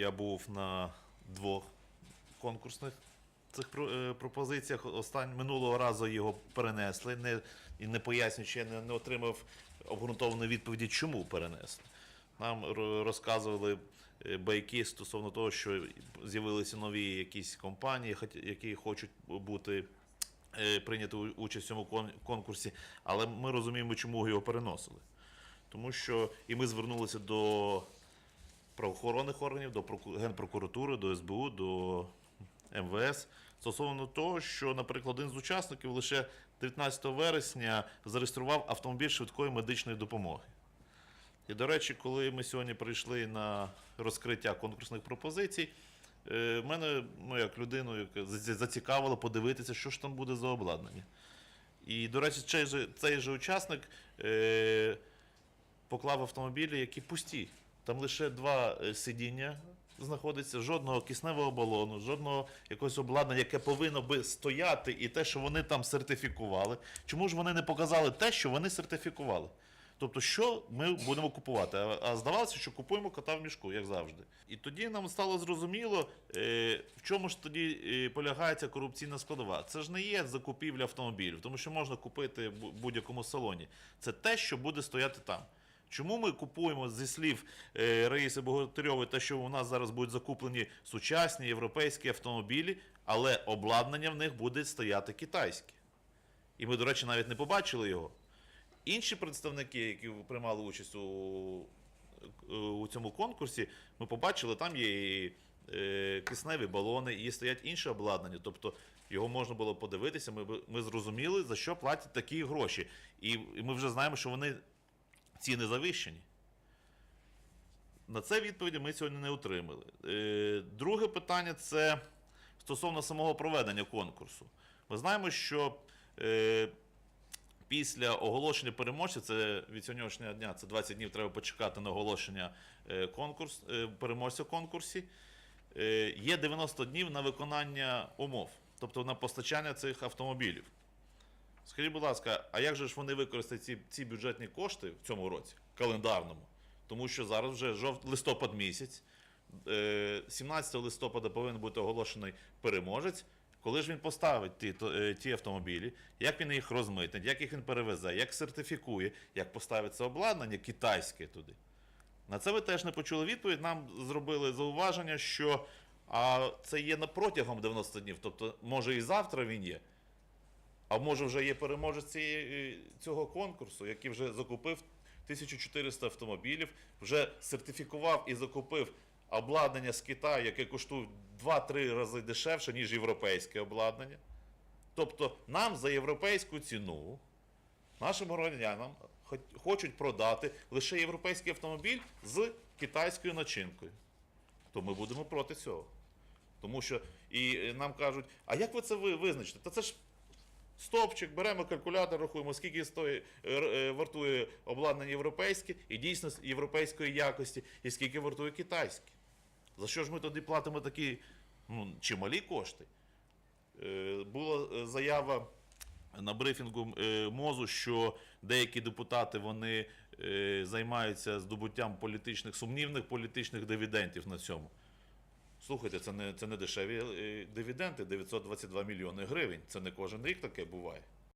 я був на двох конкурсних цих е, пропозиціях. Остань минулого разу його перенесли, не, і не пояснюючи, я не, не отримав обґрунтованої відповіді, чому перенесли. Нам розказували е, байки стосовно того, що з'явилися нові якісь компанії, які хочуть бути е, прийняти участь в цьому конкурсі, але ми розуміємо, чому його переносили. Тому що і ми звернулися до правоохоронних органів, до Генпрокуратури, до СБУ, до МВС стосовно того, що, наприклад, один з учасників лише 19 вересня зареєстрував автомобіль швидкої медичної допомоги. І, до речі, коли ми сьогодні прийшли на розкриття конкурсних пропозицій, е, мене, ну, як людину, зацікавило подивитися, що ж там буде за обладнання. І, до речі, цей же, цей же учасник е, поклав автомобілі, які пусті. Там лише два е, сидіння знаходиться, жодного кисневого балону, жодного якогось обладнання, яке повинно би стояти, і те, що вони там сертифікували. Чому ж вони не показали те, що вони сертифікували? Тобто, що ми будемо купувати? А, здавалося, що купуємо кота в мішку, як завжди. І тоді нам стало зрозуміло, е, в чому ж тоді е, полягає ця корупційна складова. Це ж не є закупівля автомобілів, тому що можна купити в будь-якому салоні. Це те, що буде стояти там. Чому ми купуємо зі слів е, Раїси Богатирьової те, що у нас зараз будуть закуплені сучасні європейські автомобілі, але обладнання в них буде стояти китайське. І ми, до речі, навіть не побачили його. Інші представники, які приймали участь у, у цьому конкурсі, ми побачили, там є і е, кисневі балони, і стоять інше обладнання. Тобто його можна було подивитися, ми, ми зрозуміли, за що платять такі гроші. І ми вже знаємо, що вони ціни завищені. На це відповіді ми сьогодні не отримали. Е, Друге питання це стосовно самого проведення конкурсу. Ми знаємо, що е, після оголошення переможця, це від сьогоднішнього дня, це 20 днів треба почекати на оголошення е, конкурс, переможця в конкурсі. Є 90 днів на виконання умов, тобто на постачання цих автомобілів. Скажіть, будь ласка, а як же ж вони використають ці, ці бюджетні кошти в цьому році, календарному? Тому що зараз вже жовт, листопад місяць, е, 17 листопада повинен бути оголошений переможець. Коли ж він поставить ті, е, ті автомобілі, як він їх розмитнить, як їх він перевезе, як сертифікує, як поставить це обладнання китайське туди? На це ви теж не почули відповідь. Нам зробили зауваження, що а це є протягом 90 днів, тобто, може і завтра він є. А може вже є переможець цього конкурсу, який вже закупив 1400 автомобілів, вже сертифікував і закупив обладнання з Китаю, яке коштує 2-3 рази дешевше, ніж європейське обладнання. Тобто нам за європейську ціну, нашим громадянам хочуть продати лише європейський автомобіль з китайською начинкою. То ми будемо проти цього. Тому що і е, нам кажуть, а як ви це визначите? Та це ж стопчик, беремо калькулятор, рахуємо, скільки стоїть, е, е, вартує обладнання європейське і дійсно європейської якості, і скільки вартує китайське. За що ж ми тоді платимо такі ну, чималі кошти? Е, Була заява на брифінгу МОЗу, що деякі депутати вони займаються здобуттям політичних сумнівних політичних дивідендів на цьому. Слухайте, це не, це не дешеві е, дивіденди, 922 мільйони гривень. Це не кожен рік таке буває.